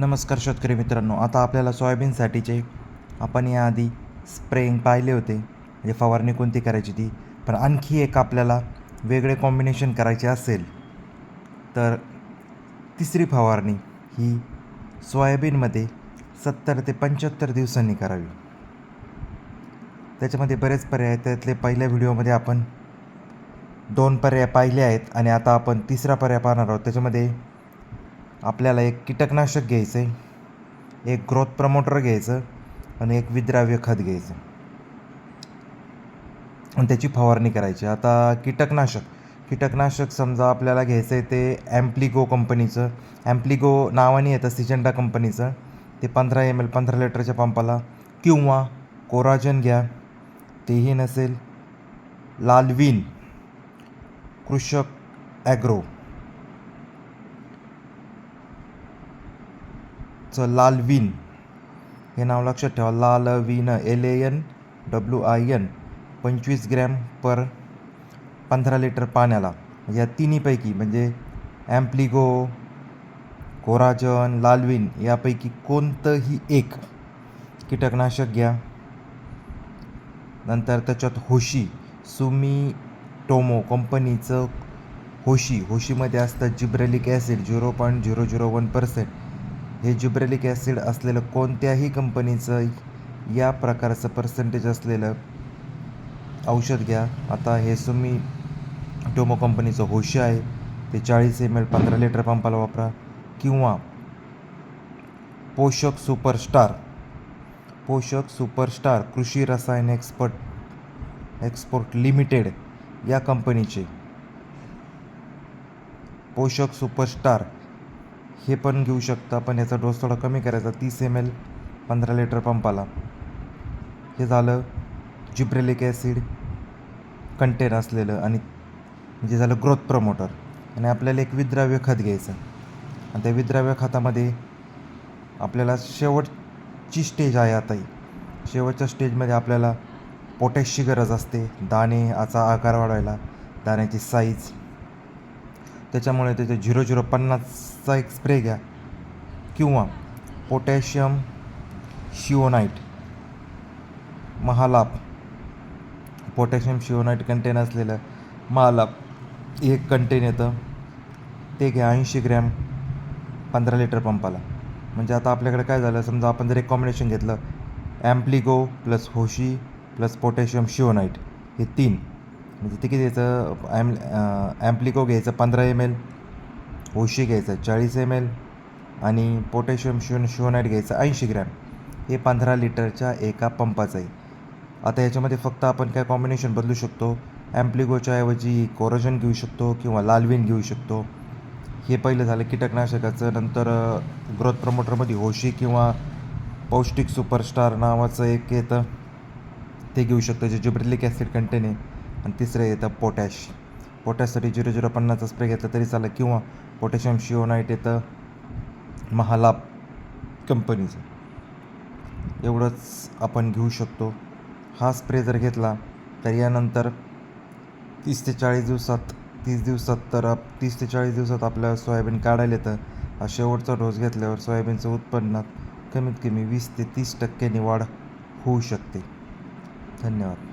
नमस्कार शेतकरी मित्रांनो आता आपल्याला सोयाबीनसाठीचे आपण याआधी स्प्रेंग पाहिले होते म्हणजे फवारणी कोणती करायची ती. पण आणखी एक आपल्याला वेगळे कॉम्बिनेशन करायचे असेल तर तिसरी फवारणी ही सोयाबीनमध्ये सत्तर ते पंच्याहत्तर दिवसांनी करावी. त्याच्यामध्ये बरेच पर्याय त्यातले पहिल्या व्हिडिओमध्ये आपण दोन पर्याय पाहिले आहेत आणि आता आपण तिसरा पर्याय पाहणार आहोत. त्याच्यामध्ये आपल्याला एक कीटकनाशक घ्यायचं आहे एक ग्रोथ प्रमोटर घ्यायचं आणि एक विद्राव्य खत घ्यायचं. आणि त्याची फवारणी करायची. आता कीटकनाशक कीटकनाशक समजा आपल्याला घ्यायचं आहे ते ॲम्प्लिगो कंपनीचं ॲम्प्लिगो नावाने येतं सिजंडा कंपनीचं ते पंधरा एम एल पंधरा लिटरच्या पंपाला किंवा कोराजन घ्या. तेही नसेल. लालवीन कृषक ॲग्रो. चं लाल विन. हे नाव लक्षात ठेवा. लाल win L A N W I N पंचवीस ग्रॅम पर पंधरा लिटर पाण्याला. या तिन्हीपैकी म्हणजे ॲम्प्लिगो कोराजन लालविन यापैकी कोणतंही एक कीटकनाशक घ्या. नंतर त्याच्यात होशी. सुमी टोमो कंपनीचं होशी. होशीमध्ये असतं gibberellic acid zero point zero zero one percent. हे जुब्रेलिक ॲसिड असलेलं कोणत्याही कंपनीचं या प्रकारचं पर्सेंटेज असलेलं औषध घ्या. आता हे सुमी टोमो कंपनीचं होशी आहे. ते चाळीस एम एल पंधरा लिटर पंपाला वापरा. किंवा पोषक सुपरस्टार पोषक सुपरस्टार कृषी रसायन एक्सपर्ट एक्सपोर्ट लिमिटेड या कंपनीचे पोषक सुपरस्टार हे पण घेऊ शकता पण याचा डोस थोडा कमी करायचा तीस एम एल पंधरा लिटर पंपाला हे झालं जिब्रेलिक ॲसिड कंटेन असलेलं आणि जे झालं ग्रोथ प्रमोटर आणि आपल्याला एक विद्राव्य खत घ्यायचं. आणि त्या विद्राव्य खतामध्ये आपल्याला शेवटची स्टेज आहे आता ही. शेवटच्या स्टेजमध्ये आपल्याला पोटॅशची गरज असते. दाणे याचा आकार वाढवायला दाण्याची साईज त्याच्यामुळे त्याचे झिरो झिरो पन्नासचा एक स्प्रे घ्या. किंवा पोटॅशियम शिओनाईट महालाप. पोटॅशियम शिओनाईट कंटेन असलेलं महालाप एक कंटेन येतं. ते घ्या ऐंशी ग्रॅम पंधरा लिटर पंपाला. म्हणजे आता आपल्याकडे काय झालं? समजा आपण जर एक कॉम्बिनेशन घेतलं Ampligo plus Hoshi plus potassium schoenite हे तीन. म्हणजे ते किती घ्यायचं ॲम ॲम्प्लिको घ्यायचं पंधरा एम एल होशी घ्यायचं चाळीस एम एल आणि पोटॅशियम शिओन शिवनाईट घ्यायचं ऐंशी ग्रॅम. हे पंधरा लिटरच्या एका पंपाचं आहे. आता याच्यामध्ये फक्त आपण काय कॉम्बिनेशन बदलू शकतो? ॲम्प्लिकोच्या ऐवजी कोरोजन घेऊ शकतो किंवा लालविन घेऊ शकतो. हे पहिलं झालं कीटकनाशकाचं नंतर ग्रोथ प्रमोटरमध्ये होशी किंवा पौष्टिक सुपरस्टार नावाचं एक येतं. ते घेऊ शकतो जे जिब्रिलिक ॲसिड कंटेन आहे. आणि तिसरं येतं पोटॅश. पोटॅशसाठी झिरो झिरो पन्नासचा स्प्रे घेतला तरी चालेल. किंवा पोटॅशियम शिओनाईट येतं महालाभ कंपनीचं. एवढंच आपण घेऊ शकतो. हा स्प्रे जर घेतला तर यानंतर तीस ते चाळीस दिवसात तीस दिवसात तर आप तीस ते चाळीस दिवसात आपल्याला सोयाबीन काढायला येतं. हा शेवटचा डोस घेतल्यावर सोयाबीनचं उत्पन्नात कमीत कमी वीस ते तीस टक्क्यांनी वाढ होऊ शकते. धन्यवाद.